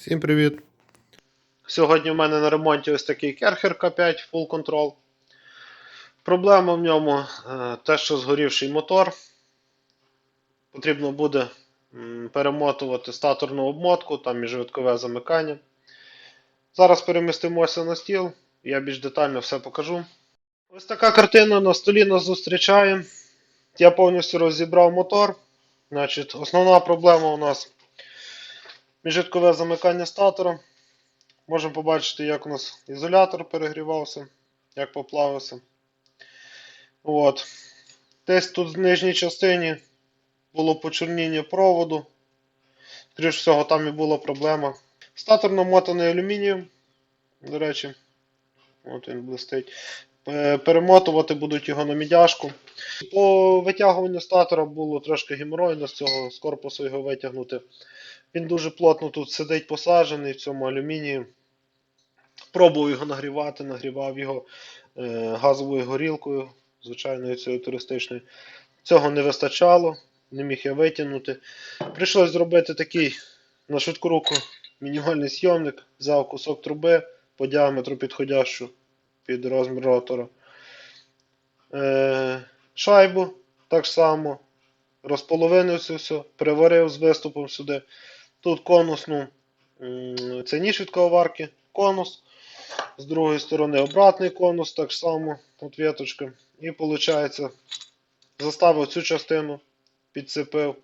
Всім привіт! Сьогодні в мене на ремонті ось такий Керхер К5 Full Control. Проблема в ньому е, те, що згорівший мотор. Потрібно буде перемотувати статорну обмотку, там міжвиткове замикання. Зараз перемістимося на стіл, я більш детально все покажу. Ось така картина на столі нас зустрічає. Я повністю розібрав мотор. Значить, Основна проблема у нас міжвиткове замикання статора. Можемо побачити, як у нас ізолятор перегрівався, як поплавився. От. Десь тут в нижній частині було почорніння проводу. Скоріше всього, там і була проблема. Статор намотаний алюмінієм, до речі. От він блистить. Е, Перемотувати будуть його на мідяшку. По витягуванню статора було трошки геморойно з цього з корпусу його витягнути. Він дуже плотно тут сидить посаджений в цьому алюмінії. Пробував його нагрівати, нагрівав його е, газовою горілкою, звичайною цією туристичною. Цього не вистачало, не міг я витягнути. Прийшлось зробити такий на швидку руку мінімальний зйомник, взяв кусок труби по діаметру підходящу під розмір ротора. Е, шайбу так само. Розполовинив все, приварив з виступом сюди. Тут конусну, це ніж від коварки, конус. З другої сторони обратний конус, так само, от віточка. І виходить, заставив цю частину, підцепив.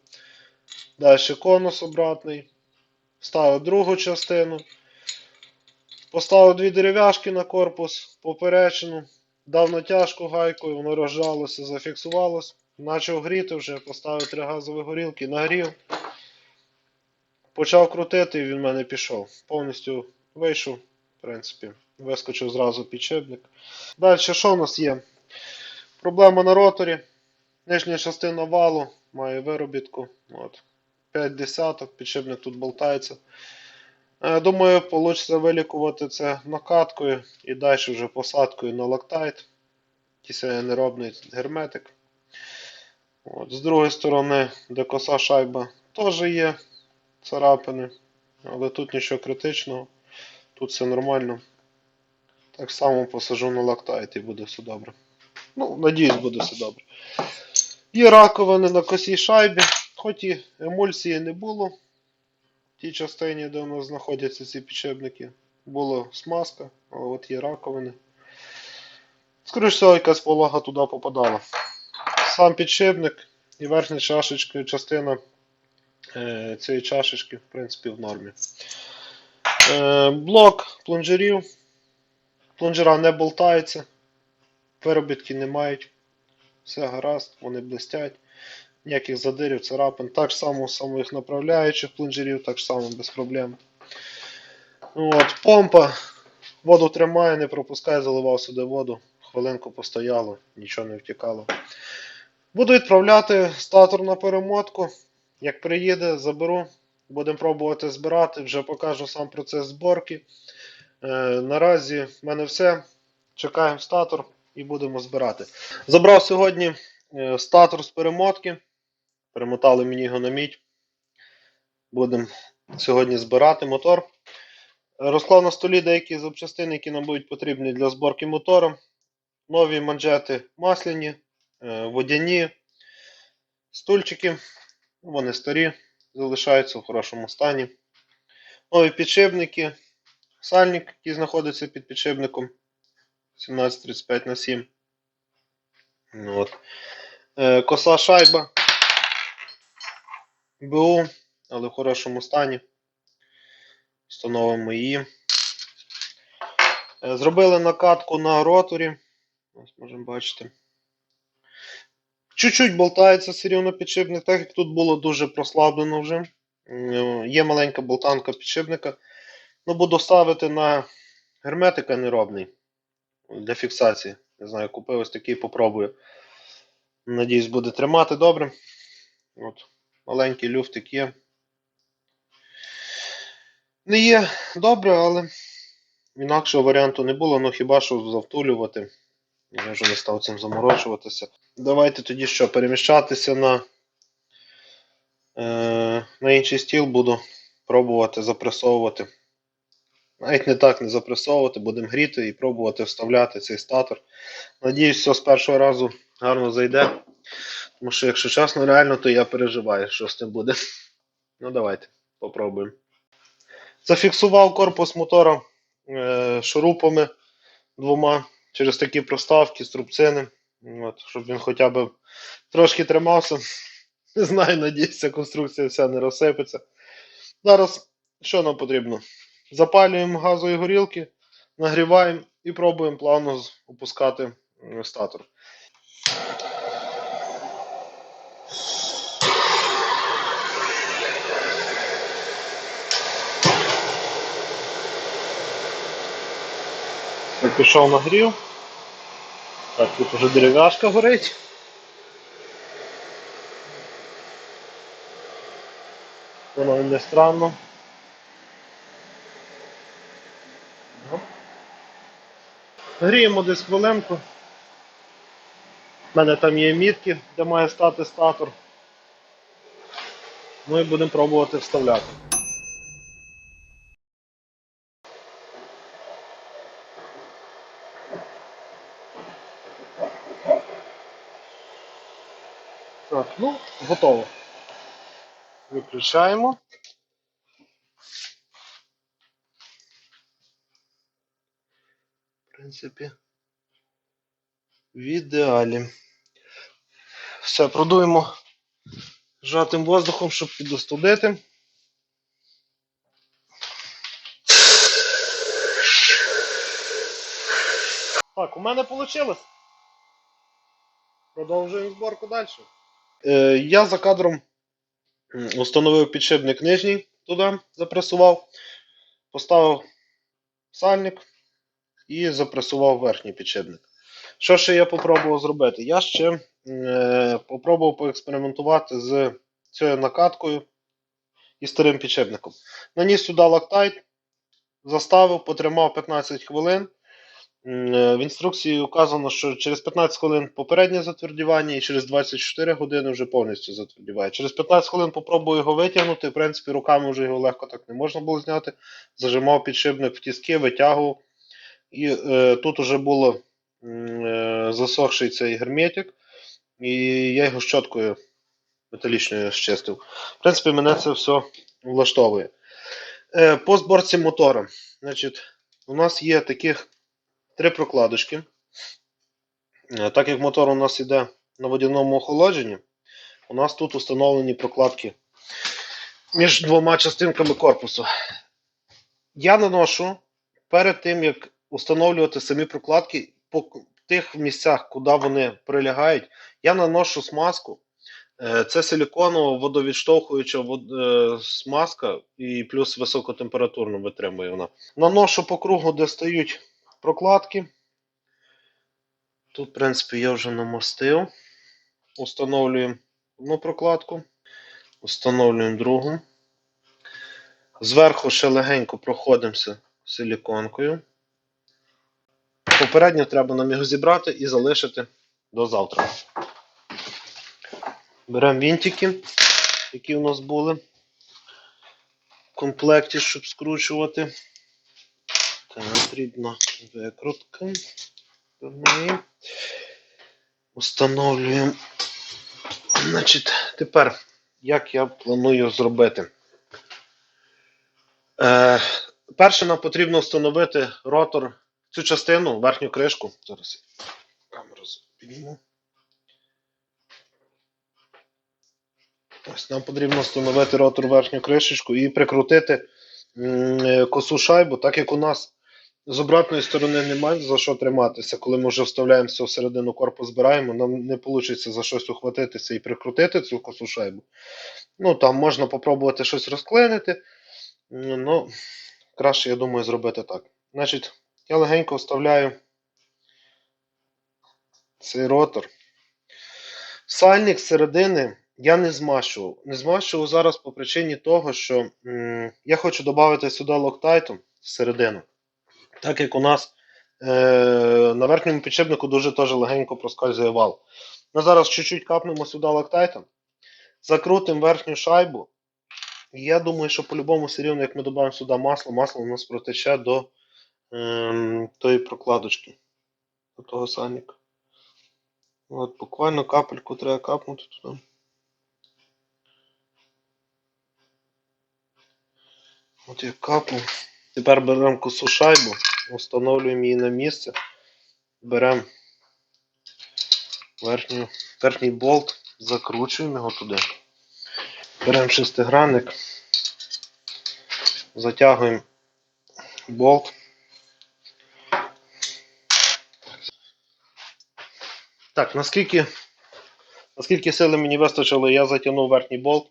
Далі конус обратний. Вставив другу частину. Поставив дві дерев'яшки на корпус, поперечину. Дав натяжку гайкою, воно розжалося, зафіксувалося. Почав гріти вже, поставив три газові горілки, нагрів. Почав крутити і він в мене пішов. Повністю вийшов, в принципі, вискочив зразу підшипник. Далі, що в нас є? Проблема на роторі. Нижня частина валу має виробітку. От. 5 десяток, підшипник тут болтається. Е, Думаю, вийде вилікувати це накаткою і далі вже посадкою на лактайт. Якийсь неробний герметик. От. З другої сторони, де коса шайба, теж є царапини, але тут нічого критичного. Тут все нормально. Так само посажу на лактайт і буде все добре. Ну, надіюсь, буде все добре. Є раковини на косій шайбі, хоч і емульсії не було. В тій частині, де у нас знаходяться ці підшипники, була смазка, але от є раковини. Скоріше всього, якась волога туди попадала. Сам підшипник і верхня чашечка, частина цієї чашечки, в принципі, в нормі. Е, блок плунжерів. Плунжера не болтаються, виробітки не мають. Все гаразд, вони блистять. Ніяких задирів, царапин. Так само самих направляючих плунжерів, так само без проблем. От, помпа. Воду тримає, не пропускає, заливав сюди воду. Хвилинку постояло, нічого не втікало. Буду відправляти статор на перемотку. Як приїде, заберу. Будемо пробувати збирати, вже покажу сам процес зборки. Е, наразі в мене все. Чекаємо статор і будемо збирати. Забрав сьогодні е, статор з перемотки. Перемотали мені його на мідь. Будемо сьогодні збирати мотор. Розклав на столі деякі запчастини, які нам будуть потрібні для зборки мотора. Нові манжети масляні, е, водяні, стульчики. Вони старі, залишаються в хорошому стані. Нові підшипники, сальник, який знаходиться під підшипником 1735 на 7. Ну, От. Е, Коса шайба. БУ, але в хорошому стані. Встановимо її. Е, Зробили накатку на роторі. Ось можемо бачити. Чуть-чуть болтається все рівно підшипник, так як тут було дуже прослаблено вже. Є маленька болтанка підшипника. Ну, буду ставити на герметика неробний для фіксації. Не знаю, купив ось такий, попробую. Надіюсь, буде тримати добре. От. Маленький люфтик є. Не є добре, але інакшого варіанту не було, ну хіба що завтулювати. Я вже не став цим заморочуватися. Давайте тоді що, переміщатися на, е, на інший стіл буду пробувати запресовувати. Навіть не так не запресовувати, будемо гріти і пробувати вставляти цей статор. Надіюсь, все з першого разу гарно зайде. Тому що, якщо чесно, реально, то я переживаю, що з цим буде. Ну, давайте, попробуємо. Зафіксував корпус мотора е, шурупами двома через такі проставки, струбцини. От, щоб він хоча б трошки тримався. Не знаю, надіюся, конструкція вся не розсипеться. Зараз що нам потрібно? Запалюємо газові горілки, нагріваємо і пробуємо плавно опускати статор. Пішов нагрів. Так, тут уже дерев'яшка горить. Воно не странно. Гріємо десь хвилинку. У мене там є мітки, де має стати статор. Ну і будемо пробувати вставляти. Так, ну, готово. Виключаємо. В принципі, в ідеалі. Все, продуємо сжатим воздухом, щоб підостудити. Так, у мене вийшло. Продовжуємо зборку далі. Е, я за кадром установив підшипник нижній туди, запресував, поставив сальник і запресував верхній підшипник. Що ще я попробував зробити? Я ще е, поекспериментувати з цією накаткою і старим підшипником. Наніс сюди лактайт, заставив, потримав 15 хвилин. Е, В інструкції указано, що через 15 хвилин попереднє затвердівання і через 24 години вже повністю затвердіває. Через 15 хвилин попробую його витягнути. В принципі, руками вже його легко так не можна було зняти. Зажимав підшипник в тіски, витягував. І е, тут вже було е, засохший цей герметик, і я його щоткою металічною щистив. В принципі, мене це все влаштовує. Е, по зборці мотора. Значить, у нас є таких три прокладочки. Е, Так як мотор у нас йде на водяному охолодженні, у нас тут установлені прокладки між двома частинками корпусу. Я наношу перед тим, як установлювати самі прокладки, по тих місцях, куди вони прилягають, я наношу смазку. Е, Це силіконова водовідштовхуюча е, смазка і плюс високотемпературно витримує вона. Наношу по кругу, де стають прокладки. Тут, в принципі, я вже намастив. Установлюємо одну прокладку, установлюємо другу. Зверху ще легенько проходимося силіконкою. Попередньо треба нам його зібрати і залишити до завтра. Беремо вінтики, які у нас були в комплекті, щоб скручувати. Потрібна викрутка. до неї. Установлюємо. Значить, тепер, як я планую зробити? Е, перше, нам потрібно встановити ротор, цю частину, верхню кришку. Зараз камеру підніму. Ось нам потрібно встановити ротор верхню кришечку і прикрутити е, косу шайбу, так як у нас з обратної сторони немає за що триматися. Коли ми вже вставляємося всередину корпус збираємо, нам не вийде за щось ухватитися і прикрутити цю косу шайбу. Ну там можна попробувати щось розклинити. Ну, краще, я думаю, зробити так. Значить, я легенько вставляю цей ротор. Сальник середини я не змащував. Не змащував зараз по причині того, що м, я хочу додати сюди локтайту всередину. Так як у нас е, на верхньому підшипнику дуже теж легенько проскальзує вал. Ми зараз чуть-чуть капнемо сюди локтайтом, закрутимо верхню шайбу Я думаю, що по-любому все рівно, як ми додамо сюди масло, масло у нас протече до ем, тої прокладочки. До того саніка. От, буквально капельку треба капнути туди. От я капнув. Тепер беремо косу шайбу, встановлюємо її на місце. Беремо верхню, верхній болт, закручуємо його туди. Беремо шестигранник, затягуємо болт. Так, наскільки, наскільки сили мені вистачило, я затягнув верхній болт.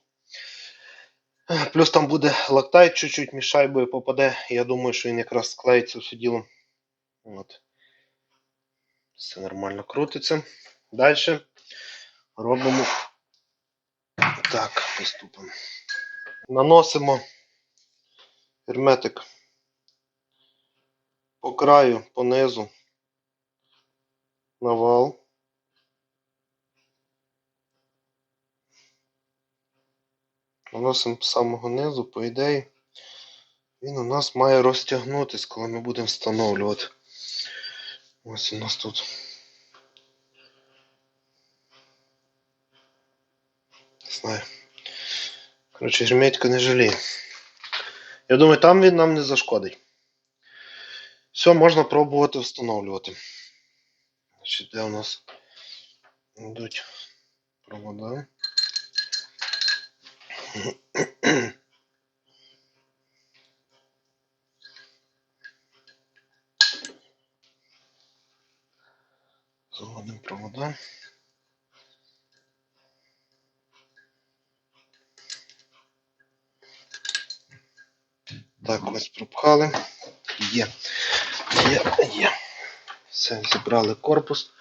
Плюс там буде лактайт чуть-чуть між шайбою попаде. Я думаю, що він якраз склеїться все діло. От. Все нормально крутиться. Далі робимо так, приступимо. Наносимо герметик по краю, по низу на вал. Наносимо з самого низу, по ідеї. Він у нас має розтягнутись, коли ми будемо встановлювати. Ось у нас тут. Не знаю. Коротше, герметика не жаліє. Я думаю, там він нам не зашкодить. Все, можна пробувати встановлювати. Значить, де у нас йдуть провода. Заводимо провода. Так, ось пропхали. Є. Є, є. Все, зібрали корпус.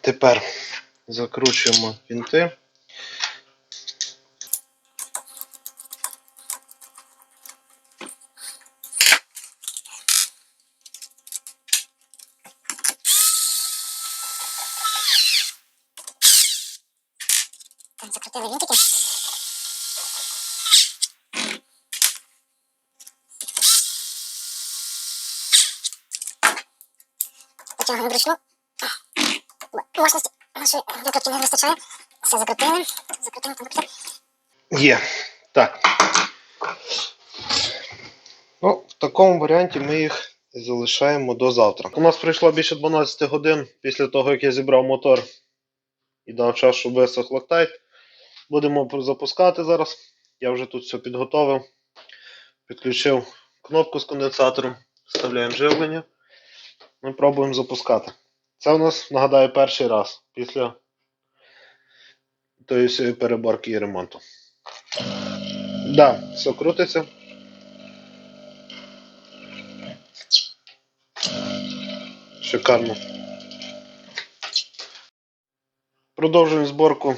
Тепер закручуємо вінти. Закрутили вінтики. Потягуємо вручну. Мощності нашої викрутки не вистачає. Все закрутили. Закрутили, там. Є. Так. Ну, в такому варіанті ми їх залишаємо до завтра. У нас пройшло більше 12 годин після того, як я зібрав мотор і дав час, щоб висох лактайт. Будемо запускати зараз. Я вже тут все підготовив. Підключив кнопку з конденсатором, вставляємо живлення. Ми пробуємо запускати. Це у нас, нагадаю, перший раз після тої всієї переборки і ремонту. Да, все крутиться. Шикарно. Продовжуємо зборку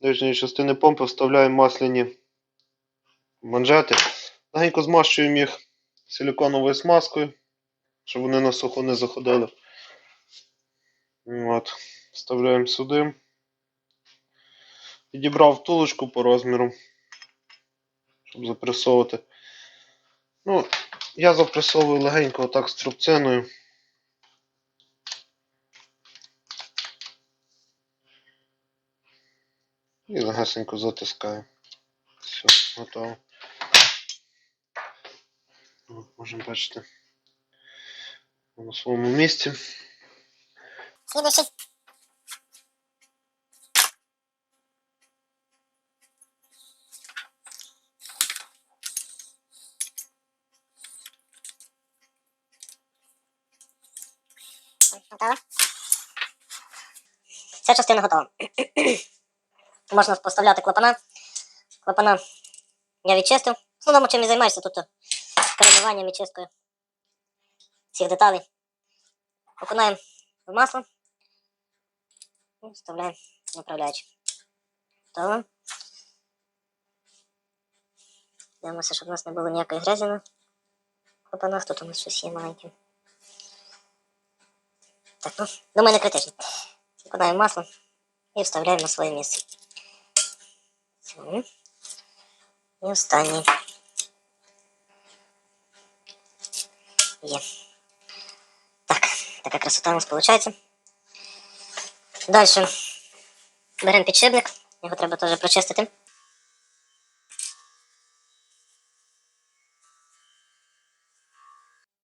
нижньої частини помпи, вставляємо масляні манжети. Легенько змащуємо їх силиконовою смазкою, щоб вони на сухо не заходили. От. Вставляємо сюди. Підібрав втулочку по розміру, щоб запресовувати. Ну, я запресовую легенько отак струбциною. І легесенько затискаю. Все, готово. Можемо бачити на своєму місці. Слідуючий. Готово. Ця частина готова. Можна поставляти клапана. Клапана я відчистив. В основному чим і займаєшся тут перемиванням і чисткою всіх деталей. Окунаємо в масло. І вставляємо направляючи. Готово. Дивимося, щоб у нас не було ніякої грязі на клапанах. Тут у нас щось є маленьке. Так, ну, думаю, не критично. Викладаємо масло і вставляємо на своє місце. І останній. Є. Так, така красота у нас виходить. Далі беремо підшипник, його треба теж прочистити.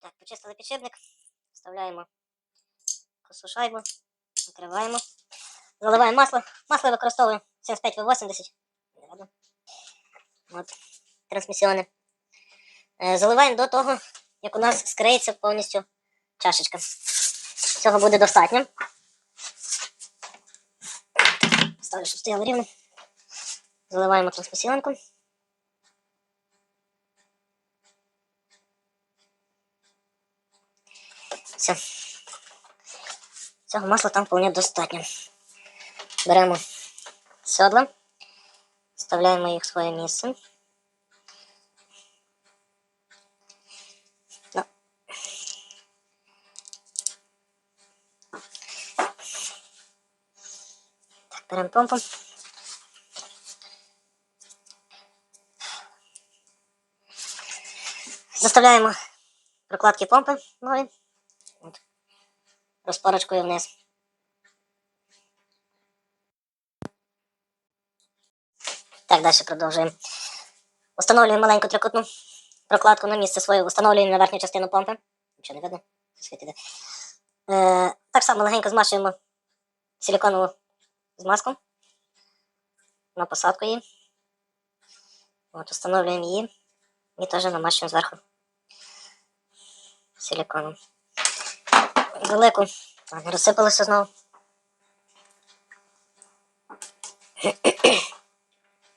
Так, почистили підшипник, вставляємо косу шайбу, накриваємо. Заливаємо масло. Масло використовую 75 в 80 От, трансмісіони. Е, Заливаємо до того, як у нас скриється повністю чашечка. Цього буде достатньо. Ставлю, щоб стояло рівно. Заливаємо трансмісіонку. Все. Цього масла там вполне достатньо. Беремо седла, вставляємо їх в своє місце. Помпу. Заставляємо прокладки помпи нові. От. Розпорочкою вниз. Так, далі продовжуємо. Встановлюємо маленьку трикутну прокладку на місце своє, встановлюємо на верхню частину помпи. Нічого не видно. Е, так само легенько змащуємо силиконову змазку на посадку її. От, встановлюємо її і теж намащуємо зверху силиконом. Велику. Не розсипалося знову.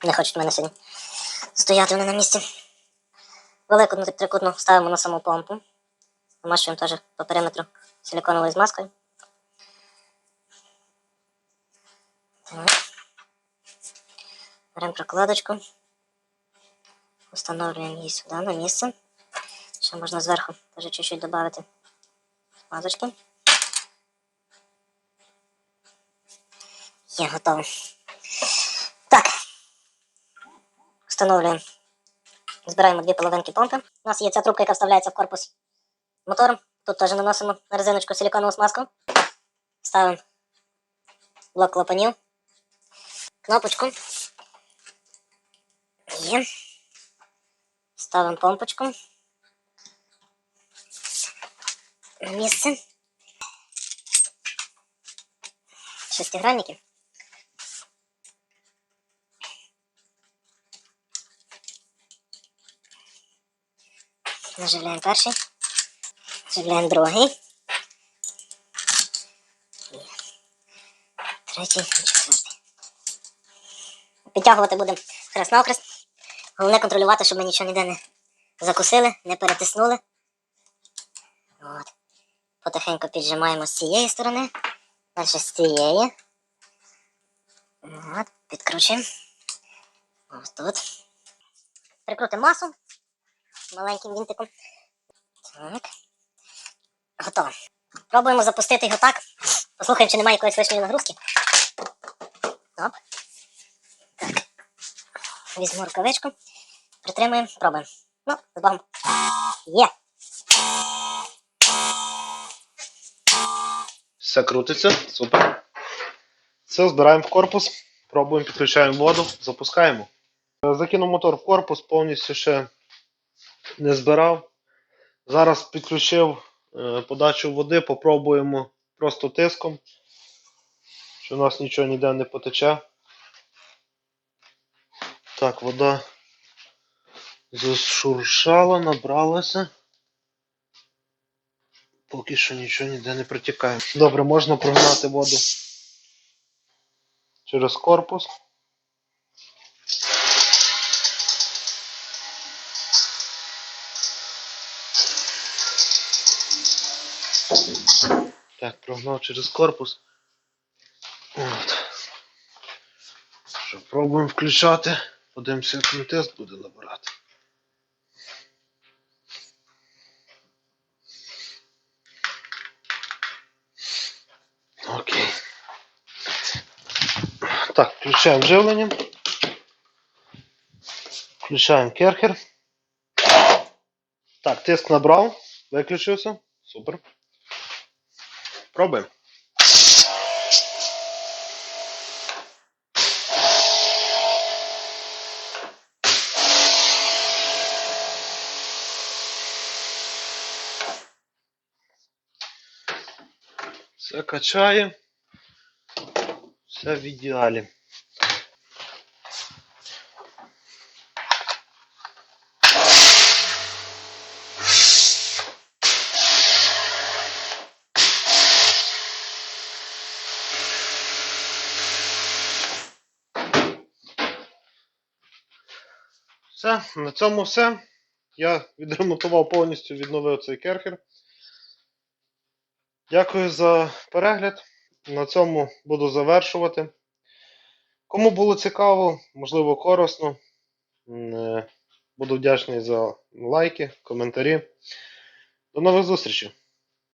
Не хочуть мене сьогодні стояти вони на місці. Велику ну, трикутну ставимо на саму помпу. Намащуємо теж по периметру силиконовою змазкою. Так. Беремо прокладочку. Встановлюємо її сюди на місце. Ще можна зверху теж чуть-чуть додати смазочки. Є готово. Так. Встановлюємо. Збираємо дві половинки помпи. У нас є ця трубка, яка вставляється в корпус мотору. Тут теж наносимо на резиночку силиконову смазку. Ставимо блок клапанів. Кнопочку. Є. Ставимо помпочку. На місце. Шестигранники. Наживляємо перший. Наживляємо другий. Третій і. Підтягувати будемо хрест навхрест. Головне контролювати, щоб ми нічого ніде не закусили, не перетиснули. От. Потихеньку піджимаємо з цієї сторони. Далі з цієї. От, підкручуємо. Ось тут. Прикрутимо масу маленьким вінтиком. Так. Готово. Пробуємо запустити його так. Послухаємо, чи немає якоїсь лишньої нагрузки. Оп. Візьму рукавичку. Притримуємо, пробуємо. Ну, з Богом. Є. Все крутиться, супер. Все, збираємо в корпус, пробуємо, підключаємо воду, запускаємо. Е, Закинув мотор в корпус, повністю ще не збирав. Зараз підключив е, подачу води, попробуємо просто тиском, що у нас нічого ніде не потече. Так, вода зашуршала, набралася. Поки що нічого ніде не протікає. Добре, можна прогнати воду через корпус. Так, прогнав через корпус. От. Що, пробуємо включати. Подивимося, як тест буде набирати. Окей. Так, включаємо живлення. Включаємо керхер. Так, тиск набрав. Виключився. Супер. Пробуємо. Все качає. Все в ідеалі. Все, на цьому все. Я відремонтував повністю, відновив цей керхер. Дякую за перегляд. На цьому буду завершувати. Кому було цікаво, можливо, корисно. е, Буду вдячний за лайки, коментарі. До нових зустрічей!